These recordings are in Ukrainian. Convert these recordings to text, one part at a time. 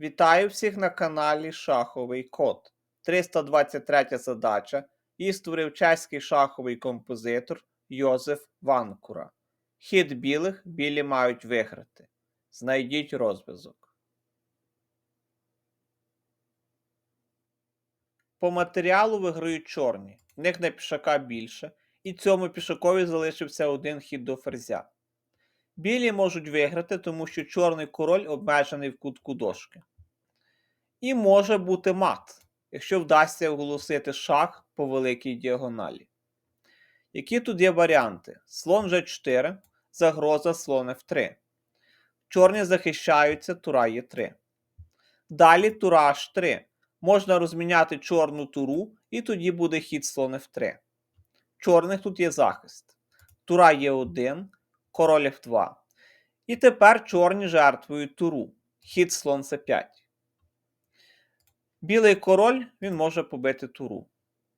Вітаю всіх на каналі Шаховий Код. 323 задача. Її створив чеський шаховий композитор Йозеф Ванкура. Хід білих білі мають виграти. Знайдіть розв'язок. По матеріалу виграють чорні. В них на пішака більше, і цьому пішакові залишився один хід до ферзя. Білі можуть виграти, тому що чорний король обмежений в кутку дошки. І може бути мат, якщо вдасться оголосити шах по великій діагоналі. Які тут є варіанти? Слон G4, загроза слон F3. Чорні захищаються, тура Е3. Далі тура H3. Можна розміняти чорну туру, і тоді буде хід слон F3. Чорних тут є захист. Тура Е1, король F2. І тепер чорні жертвують туру. Хід слон С5. Білий король він може побити туру.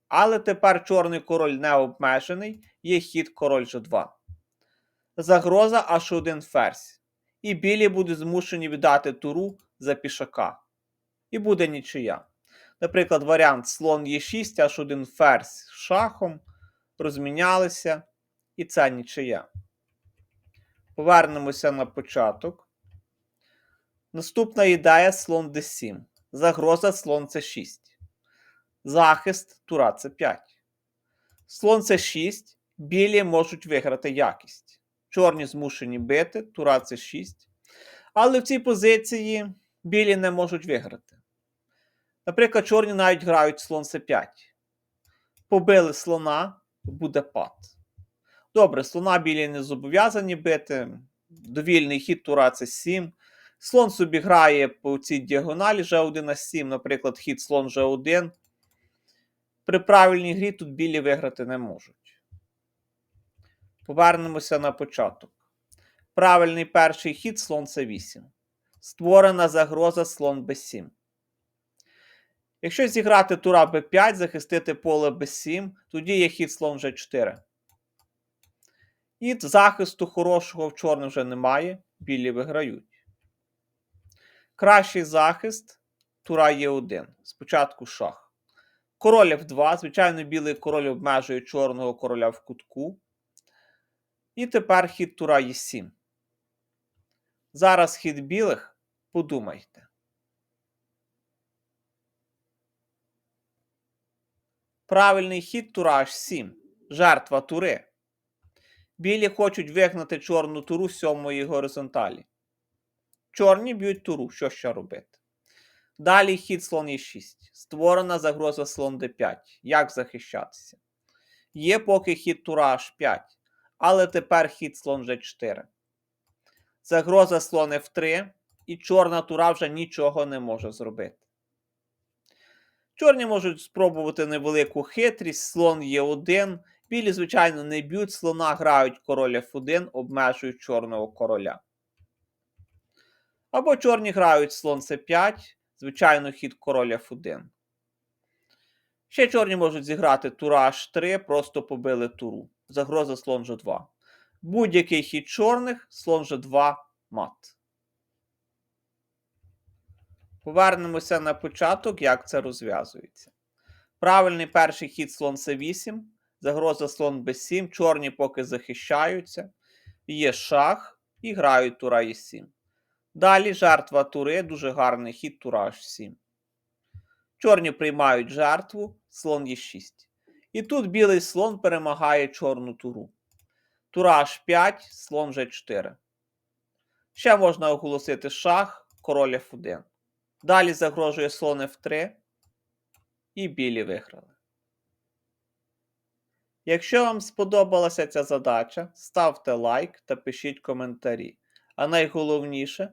Але тепер чорний король не обмежений, є хід король G2. Загроза H1 ферзь. І білі будуть змушені віддати туру за пішака. І буде нічия. Наприклад, варіант слон Е6, H1 ферзь шахом. Розмінялися. І це нічия. Повернемося на початок. Наступна ідея слон d7. Загроза слон c6. Захист тура c5. Слон c6. Білі можуть виграти якість. Чорні змушені бити, тура c6. Але в цій позиції білі не можуть виграти. Наприклад, чорні навіть грають слон c5. Побили слона, буде пад. Добре, слона білі не зобов'язані бити. Довільний хід тура це 7. Слон собі грає по цій діагоналі G1 на 7, наприклад, хід слон G1. При правильній грі тут білі виграти не можуть. Повернемося на початок. Правильний перший хід слон C8. Створена загроза слон B7. Якщо зіграти тура B5, захистити поле B7, тоді є хід слон G4. І захисту хорошого в чорних вже немає, білі виграють. Кращий захист тура Е1. Спочатку шах. Король F2. Звичайно, білий король обмежує чорного короля в кутку. І тепер хід тура Е7. Зараз хід білих. Подумайте. Правильний хід тура H7. Жертва тури. Білі хочуть вигнати чорну туру з сьомої горизонталі. Чорні б'ють туру, що ще робити? Далі хід слон Е6. Створена загроза слон d5. Як захищатися? Є поки хід тура H5, але тепер хід слон G4. Загроза слон F3, і чорна тура вже нічого не може зробити. Чорні можуть спробувати невелику хитрість, слон Е1. Білі, звичайно, не б'ють слона, грають король F1, обмежують чорного короля. Або чорні грають слон С5, звичайно, хід король F1. Ще чорні можуть зіграти тура H3, просто побили туру. Загроза слон G2. Будь-який хід чорних, слон G2 мат. Повернемося на початок, як це розв'язується. Правильний перший хід слон С8. Загроза слон Б7. Чорні поки захищаються. Є шах і грають тура Е7. Далі жертва тури, дуже гарний хід тура H7. Чорні приймають жертву, слон Е6. І тут білий слон перемагає чорну туру. Тура H5, слон G4. Ще можна оголосити шах, король F1. Далі загрожує слон F3. І білі виграли. Якщо вам сподобалася ця задача, ставте лайк та пишіть коментарі. А найголовніше